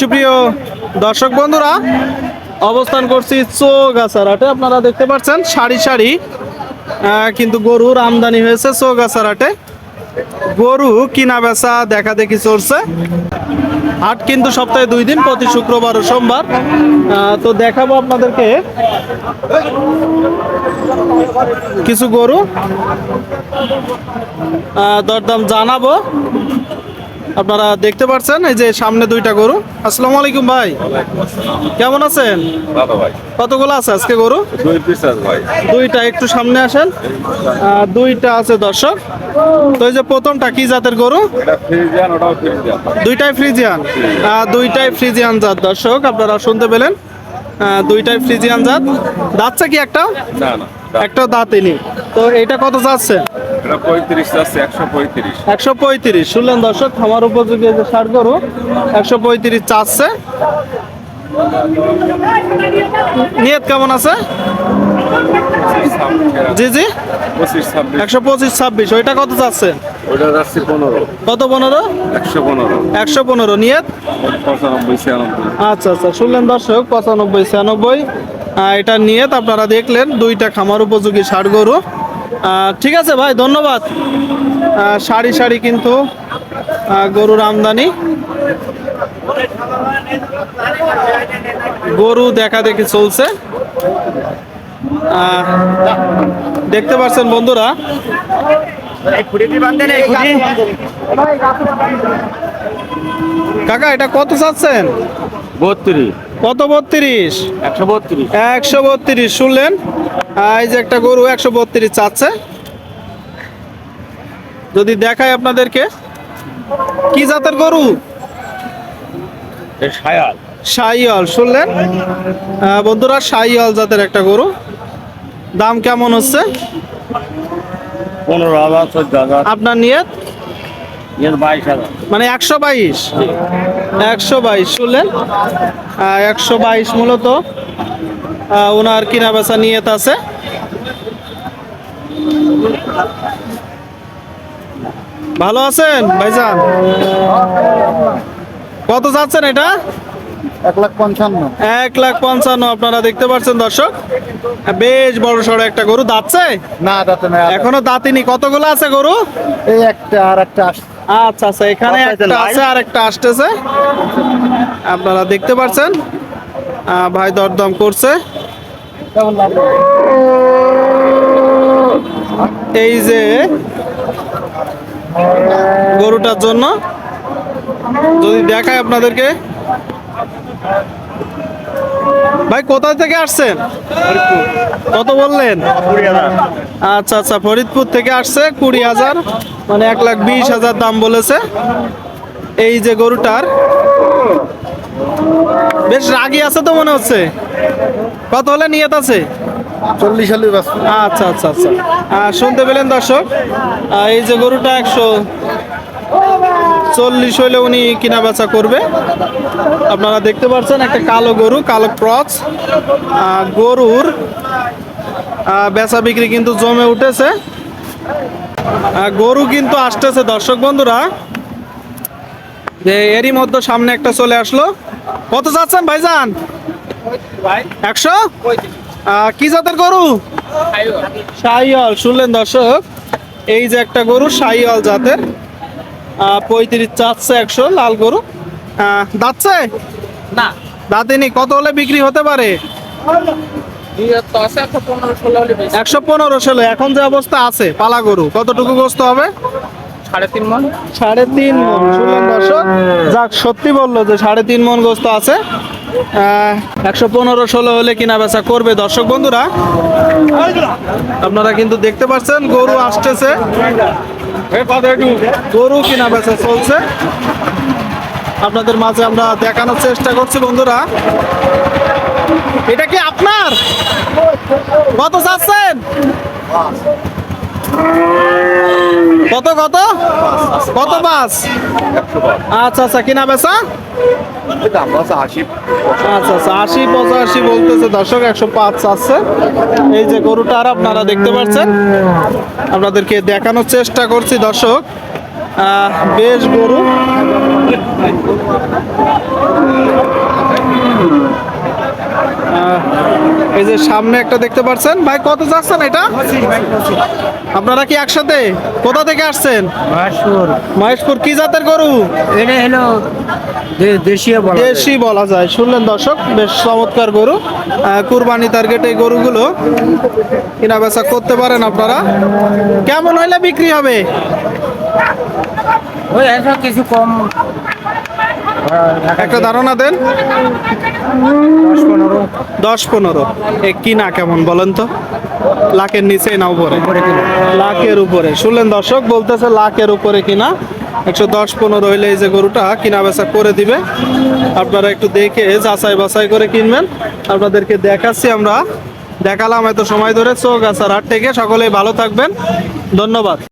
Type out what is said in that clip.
সুপ্রিয় দর্শক বন্ধুরা, অবস্থান করছি চৌগাছারাটে আপনারা দেখতে পাচ্ছেন সারি সারি কিন্তু গরুর আমদানি হয়েছে চৌগাছারাটে গরু কিনা বেচা দেখা দেখি চলছে। হাট কিন্তু সপ্তাহে দুই দিন, প্রতি শুক্রবার ও সোমবার। তো দেখাবো আপনাদেরকে কিছু গরু। দরদাম জানাব। আপনারা দেখতে পাচ্ছেন এই যে সামনে দুইটা গরু। আসসালামু আলাইকুম ভাই। কেমন আছেন? কতগুলো আছে আজকে গরু? দুই পিস আছে ভাই। দুইটা একটু সামনে আসেন। দুইটা আছে দর্শক। তো এই যে প্রথমটা কি জাতের গরু? এটা ফ্রিজিয়ান ওটাও ফ্রিজিয়ান। দুইটাই ফ্রিজিয়ান। দুইটাই ফ্রিজিয়ান জাত দর্শক আপনারা শুনতে পেলেন। দুইটাই ফ্রিজিয়ান জাত। দাঁতছে কি একটা? না না একটা দাঁতিনি তো এটা কত যাচ্ছে? একশো পঁয়ত্রিশ। একশো পঁয়ত্রিশ। শুনলেন দর্শক আমার উপযোগী যে সার গরু একশো পঁয়ত্রিশ চাচ্ছে নিয়ত কেমন আছে? জি জি। একশো পঁচিশ ছাব্বিশ। ওইটা কত ওটা যাচ্ছে পনেরো। কত পনেরো? একশো পনেরো। একশো পনেরো। নিয়ত? পঁচানব্বই ছিয়ানব্বই। আচ্ছা আচ্ছা। শুনলেন দর্শক পঁচানব্বই ছিয়ানব্বই। এটা নিয়ত আপনারা দেখলেন দুইটা খামার উপযোগী ষাট গরু। ঠিক আছে ভাই ধন্যবাদ। সারি সারি কিন্তু গরুর আমদানি। গরু দেখা দেখি চলছে। দেখতে পাচ্ছেন বন্ধুরা। কাকা এটা কত চাচ্ছেন? বত্রিশ। কত বত্রিশ? একশো বত্রিশ। একশো বত্রিশ শুনলেন? এই যে একটা গরু একশো বত্রিশ চাচ্ছে। যদি দেখায় আপনাদেরকে। কি জাতের গরু? সাইয়াল শুনলেন? বন্ধুরা সাইয়াল জাতের একটা গরু। দাম কেমন হচ্ছে? পনেরো হাজার চোদ্দ হাজার। আপনার নিয়ত? মানে একশো বাইশ? একশো বাইশ শুনলেন? একশো বাইশ মূলত। ওনার কিনা বেচা নিয়ত আছে। ভালো আছেন ভাইজান? কত যাচ্ছেন এটা? এক লাখ পঞ্চান্ন। এক লাখ পঞ্চান্ন আপনারা দেখতে পাচ্ছেন দর্শক। বেশ বড় সড়ো একটা গরু দাচ্ছে না তাতে না এখনও দাঁতিনি। কতগুলো আছে গরু? এই একটা আর একটা আচ্ছা আচ্ছা এখানে একটা আছে আর একটা আসতেছে। আপনারা দেখতে পাচ্ছেন? ভাই দরদম করছে। এই যে গরুটার জন্য যদি দেখায় আপনাদেরকে। ভাই কোথা থেকে আসছেন? কত বললেন? আচ্ছা আচ্ছা ফরিদপুর থেকে আসছে কুড়ি হাজার মানে এক লাখ বিশ হাজার দাম বলেছে। এই যে গরুটার। বেশ রাগি আছে তো মনে হচ্ছে। কত হলে নিয়ত আছে? চল্লিশ আচ্ছা আচ্ছা আচ্ছা। শুনতে পেলেন দর্শক। এই যে গরুটা একশো চল্লিশ হইলে উনি কিনা বেচা করবে। আপনারা দেখতে পাচ্ছেন একটা কালো গরু কালো ক্রচ গরুর বেচা বিক্রি কিন্তু জমে উঠেছে। গরু কিন্তু আসতেছে দর্শক বন্ধুরা। যে এরই মধ্যে সামনে একটা চলে আসলো। কত যাচ্ছেন ভাইজান? একশো? কি জাতের গরু? সাইয়াল শুনলেন দর্শক? এই যে একটা গরু সাইয়াল জাতের। পঁয়ত্রিশ চাচ্ছে একশো লাল গরু। দাঁতছে? না। দাঁতিনি কত হলে বিক্রি হতে পারে? একশো পনেরো ষোলো একশো পনেরো ষোলো। এখন যে অবস্থা আছে পালা গরু কতটুকু গোস্ত হবে? সাড়ে তিন মন। সাড়ে তিন মন। শুনলেন দর্শক যাক সত্যি বলল যে সাড়ে তিন মন গোস্ত আছে। একশো পনেরো ষোলো হলে কিনা বেচা করবে দর্শক বন্ধুরা। আপনারা কিন্তু দেখতে পাচ্ছেন গরু আসতেছে। গরু কিনা বেচা চলছে। আপনাদের মাঝে আমরা দেখানোর চেষ্টা করছি, বন্ধুরা। এটা কি আপনার? কত চাচ্ছেন? কত কত? কত বাস আচ্ছা আচ্ছা কিনা বেচা? আচ্ছা আচ্ছা আশি পঁচাশি বলতেছে দর্শক একশো পাঁচ আছে। এই যে গরুটার আপনারা দেখতে পাচ্ছেন। আপনাদেরকে দেখানোর চেষ্টা করছি দর্শক। আহ, বেশ গরু। সামনে একটা দেখতে পাচ্ছেন ভাই কত যাচ্ছেন এটা? আপনারা কি একসাথে? কোথা থেকে আসছেন? মহেশপুর। কি জাতের গরু? এটা হলো দেশীয় দেশি বলা যায়। শুনলেন দর্শক বেশ চমৎকার গরু। কুরবানি টার্গেট এই গরুগুলো কিনা বেচা করতে পারেন আপনারা। কেমন হইলে বিক্রি হবে? ওই কিছু কম। একটা ধারণা দেন। দশ পনেরো। এ কিনা কেমন বলেন তো? লাখের নিচে না উপরে? লাখের উপরে। শুনলেন দর্শক বলতেছে লাখের উপরে কিনা। একশো দশ পনেরো হইলে এই যে গরুটা কিনা বেচা করে দিবে। আপনারা একটু দেখে যাচাই বাছাই করে কিনবেন। আপনাদেরকে দেখাচ্ছি আমরা। দেখালাম এত সময় ধরে চোখ আসার হাট থেকে সকলেই ভালো থাকবেন। ধন্যবাদ।